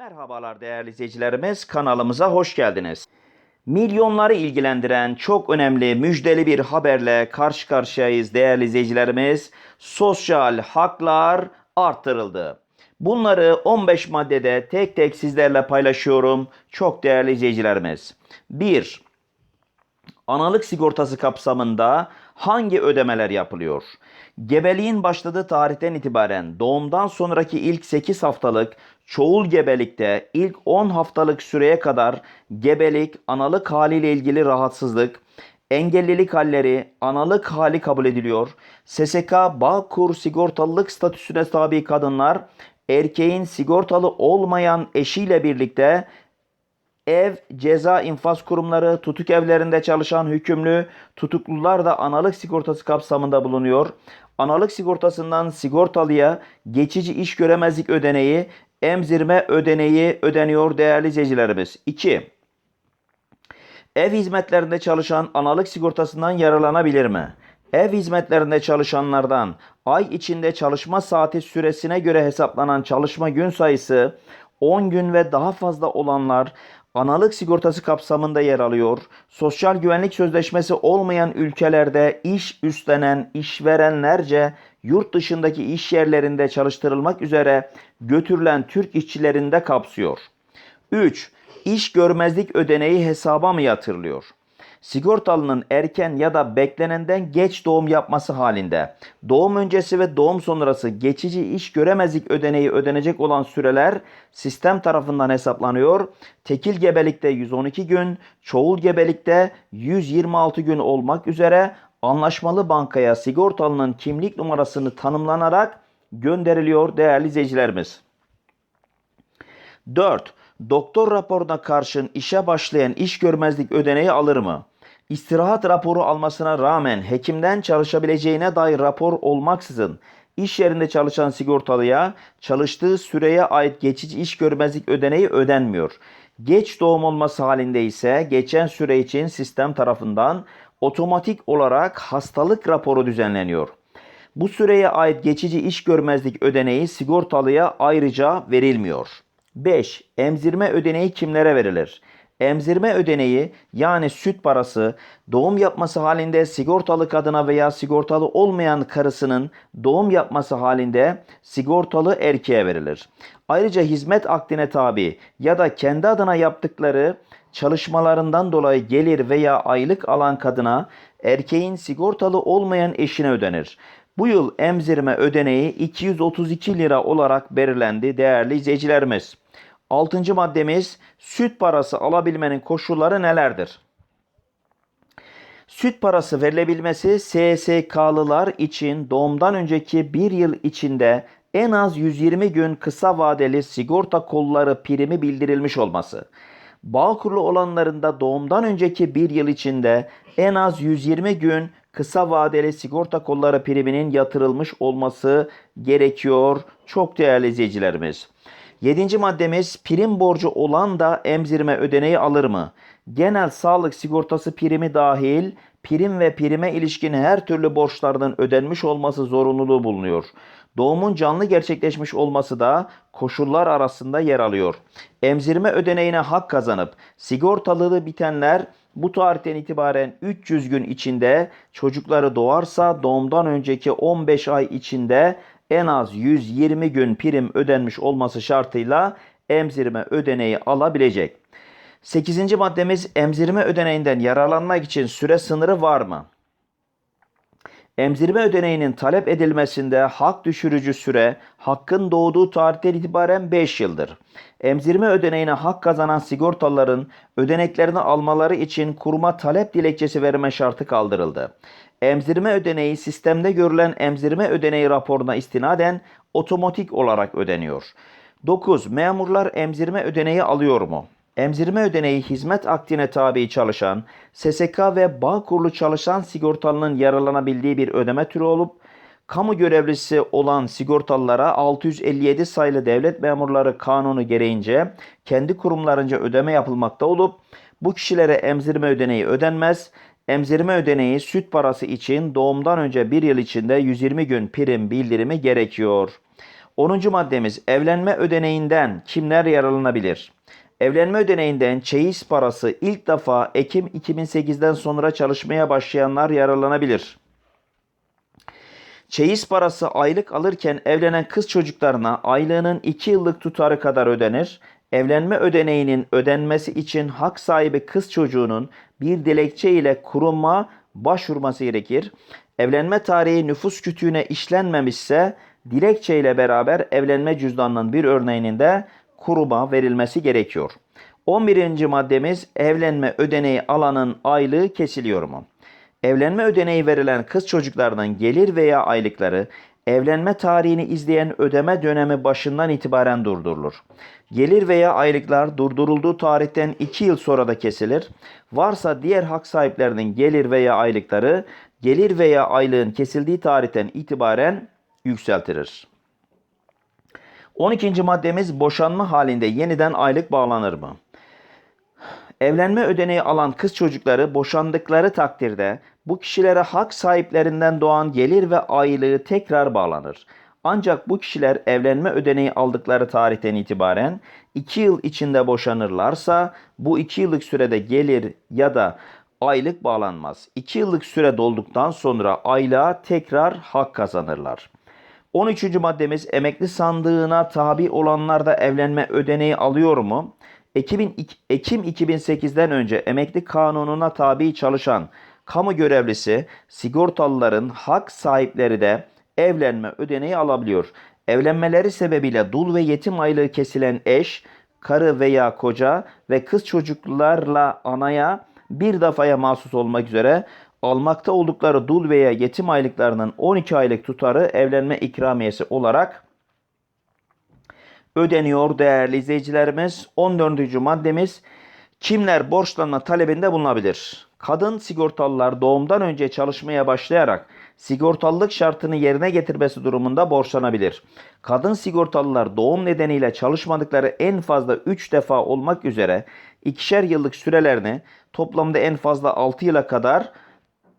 Merhabalar değerli izleyicilerimiz, kanalımıza hoş geldiniz. Milyonları ilgilendiren çok önemli müjdeli bir haberle karşı karşıyayız değerli izleyicilerimiz. Sosyal haklar arttırıldı. Bunları 15 maddede tek tek sizlerle paylaşıyorum. Çok değerli izleyicilerimiz. 1. Analık sigortası kapsamında hangi ödemeler yapılıyor? Gebeliğin başladığı tarihten itibaren doğumdan sonraki ilk 8 haftalık, çoğul gebelikte ilk 10 haftalık süreye kadar gebelik, analık haliyle ilgili rahatsızlık, engellilik halleri, analık hali kabul ediliyor. SSK Bağkur sigortalılık statüsüne tabi kadınlar erkeğin sigortalı olmayan eşiyle birlikte ev, ceza infaz kurumları, tutuk evlerinde çalışan hükümlü, tutuklular da analık sigortası kapsamında bulunuyor. Analık sigortasından sigortalıya geçici iş göremezlik ödeneği, emzirme ödeneği ödeniyor değerli izleyicilerimiz. 2. Ev hizmetlerinde çalışan analık sigortasından yararlanabilir mi? Ev hizmetlerinde çalışanlardan ay içinde çalışma saati süresine göre hesaplanan çalışma gün sayısı 10 gün ve daha fazla olanlar analık sigortası kapsamında yer alıyor. Sosyal güvenlik sözleşmesi olmayan ülkelerde iş üstlenen işverenlerce yurt dışındaki iş yerlerinde çalıştırılmak üzere götürülen Türk işçilerini de kapsıyor. 3. İş görmezlik ödeneği hesaba mı yatırılıyor? Sigortalının erken ya da beklenenden geç doğum yapması halinde doğum öncesi ve doğum sonrası geçici iş göremezlik ödeneği ödenecek olan süreler sistem tarafından hesaplanıyor. Tekil gebelikte 112 gün, çoğul gebelikte 126 gün olmak üzere anlaşmalı bankaya sigortalının kimlik numarasını tanımlanarak gönderiliyor değerli izleyicilerimiz. 4. Doktor raporuna karşın işe başlayan iş görmezlik ödeneği alır mı? İstirahat raporu almasına rağmen hekimden çalışabileceğine dair rapor olmaksızın iş yerinde çalışan sigortalıya çalıştığı süreye ait geçici iş görmezlik ödeneği ödenmiyor. Geç doğum olması halinde ise geçen süre için sistem tarafından otomatik olarak hastalık raporu düzenleniyor. Bu süreye ait geçici iş görmezlik ödeneği sigortalıya ayrıca verilmiyor. 5. Emzirme ödeneği kimlere verilir? Emzirme ödeneği yani süt parası doğum yapması halinde sigortalı kadına veya sigortalı olmayan karısının doğum yapması halinde sigortalı erkeğe verilir. Ayrıca hizmet akdine tabi ya da kendi adına yaptıkları çalışmalarından dolayı gelir veya aylık alan kadına erkeğin sigortalı olmayan eşine ödenir. Bu yıl emzirme ödeneği 232 lira olarak belirlendi değerli izleyicilerimiz. Altıncı maddemiz süt parası alabilmenin koşulları nelerdir? Süt parası verilebilmesi SSK'lılar için doğumdan önceki bir yıl içinde en az 120 gün kısa vadeli sigorta kolları primi bildirilmiş olması. Bağkurlu olanların da doğumdan önceki bir yıl içinde en az 120 gün kısa vadeli sigorta kolları priminin yatırılmış olması gerekiyor. Çok değerli izleyicilerimiz. Yedinci maddemiz prim borcu olan da emzirme ödeneği alır mı? Genel sağlık sigortası primi dahil prim ve prime ilişkin her türlü borçlardan ödenmiş olması zorunluluğu bulunuyor. Doğumun canlı gerçekleşmiş olması da koşullar arasında yer alıyor. Emzirme ödeneğine hak kazanıp sigortalılığı bitenler bu tarihten itibaren 300 gün içinde çocukları doğarsa doğumdan önceki 15 ay içinde en az 120 gün prim ödenmiş olması şartıyla emzirme ödeneği alabilecek. 8. maddemiz emzirme ödeneğinden yararlanmak için süre sınırı var mı? Emzirme ödeneğinin talep edilmesinde hak düşürücü süre hakkın doğduğu tarihten itibaren 5 yıldır. Emzirme ödeneğine hak kazanan sigortalıların ödeneklerini almaları için kuruma talep dilekçesi verme şartı kaldırıldı. Emzirme ödeneği sistemde görülen emzirme ödeneği raporuna istinaden otomatik olarak ödeniyor. 9. Memurlar emzirme ödeneği alıyor mu? Emzirme ödeneği hizmet akdine tabi çalışan, SSK ve bağ kurulu çalışan sigortalının yararlanabildiği bir ödeme türü olup, kamu görevlisi olan sigortalılara 657 sayılı devlet memurları kanunu gereğince kendi kurumlarınca ödeme yapılmakta olup, bu kişilere emzirme ödeneği ödenmez, Emzirme ödeneği süt parası için doğumdan önce bir yıl içinde 120 gün prim bildirimi gerekiyor. 10. maddemiz evlenme ödeneğinden kimler yararlanabilir? Evlenme ödeneğinden çeyiz parası ilk defa Ekim 2008'den sonra çalışmaya başlayanlar yararlanabilir. Çeyiz parası aylık alırken evlenen kız çocuklarına aylığının 2 yıllık tutarı kadar ödenir. Evlenme ödeneğinin ödenmesi için hak sahibi kız çocuğunun bir dilekçe ile kuruma başvurması gerekir. Evlenme tarihi nüfus kütüğüne işlenmemişse dilekçe ile beraber evlenme cüzdanının bir örneğinin de kuruma verilmesi gerekiyor. 11. maddemiz evlenme ödeneği alanın aylığı kesiliyor mu? Evlenme ödeneği verilen kız çocuklarının gelir veya aylıkları evlenme tarihini izleyen ödeme dönemi başından itibaren durdurulur. Gelir veya aylıklar durdurulduğu tarihten 2 yıl sonra da kesilir. Varsa diğer hak sahiplerinin gelir veya aylıkları gelir veya aylığın kesildiği tarihten itibaren yükseltilir. 12. maddemiz boşanma halinde yeniden aylık bağlanır mı? Evlenme ödeneği alan kız çocukları boşandıkları takdirde bu kişilere hak sahiplerinden doğan gelir ve aylığı tekrar bağlanır. Ancak bu kişiler evlenme ödeneği aldıkları tarihten itibaren 2 yıl içinde boşanırlarsa bu 2 yıllık sürede gelir ya da aylık bağlanmaz. 2 yıllık süre dolduktan sonra aylığa tekrar hak kazanırlar. 13. maddemiz emekli sandığına tabi olanlar da evlenme ödeneği alıyor mu? Ekim, Ekim 2008'den önce emekli kanununa tabi çalışan kamu görevlisi, sigortalıların hak sahipleri de evlenme ödeneği alabiliyor. Evlenmeleri sebebiyle dul ve yetim aylığı kesilen eş, karı veya koca ve kız çocuklarla anaya bir defaya mahsus olmak üzere almakta oldukları dul veya yetim aylıklarının 12 aylık tutarı evlenme ikramiyesi olarak ödeniyor değerli izleyicilerimiz. 14. maddemiz kimler borçlanma talebinde bulunabilir? Kadın sigortalılar doğumdan önce çalışmaya başlayarak sigortalılık şartını yerine getirmesi durumunda borçlanabilir. Kadın sigortalılar doğum nedeniyle çalışmadıkları en fazla 3 defa olmak üzere ikişer yıllık sürelerini toplamda en fazla 6 yıla kadar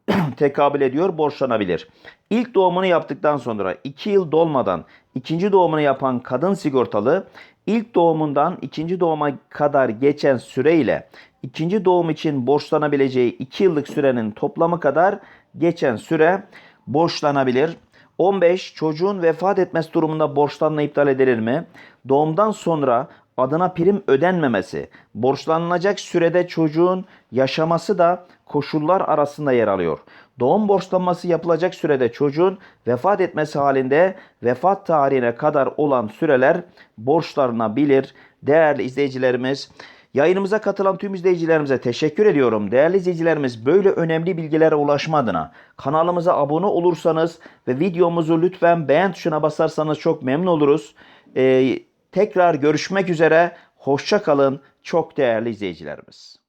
tekabül ediyor, borçlanabilir. İlk doğumunu yaptıktan sonra 2 yıl dolmadan ikinci doğumunu yapan kadın sigortalı ilk doğumundan ikinci doğuma kadar geçen süreyle ikinci doğum için borçlanabileceği 2 yıllık sürenin toplamı kadar geçen süre borçlanabilir. 15. Çocuğun vefat etmesi durumunda borçlanma iptal edilir mi? Doğumdan sonra adına prim ödenmemesi, borçlanılacak sürede çocuğun yaşaması da koşullar arasında yer alıyor. Doğum borçlanması yapılacak sürede çocuğun vefat etmesi halinde vefat tarihine kadar olan süreler borçlanabilir. Değerli izleyicilerimiz, Yayınımıza katılan tüm izleyicilerimize teşekkür ediyorum. Değerli izleyicilerimiz böyle önemli bilgilere ulaşma adına kanalımıza abone olursanız ve videomuzu lütfen beğen tuşuna basarsanız çok memnun oluruz. Ee, tekrar görüşmek üzere. Hoşça kalın çok değerli izleyicilerimiz.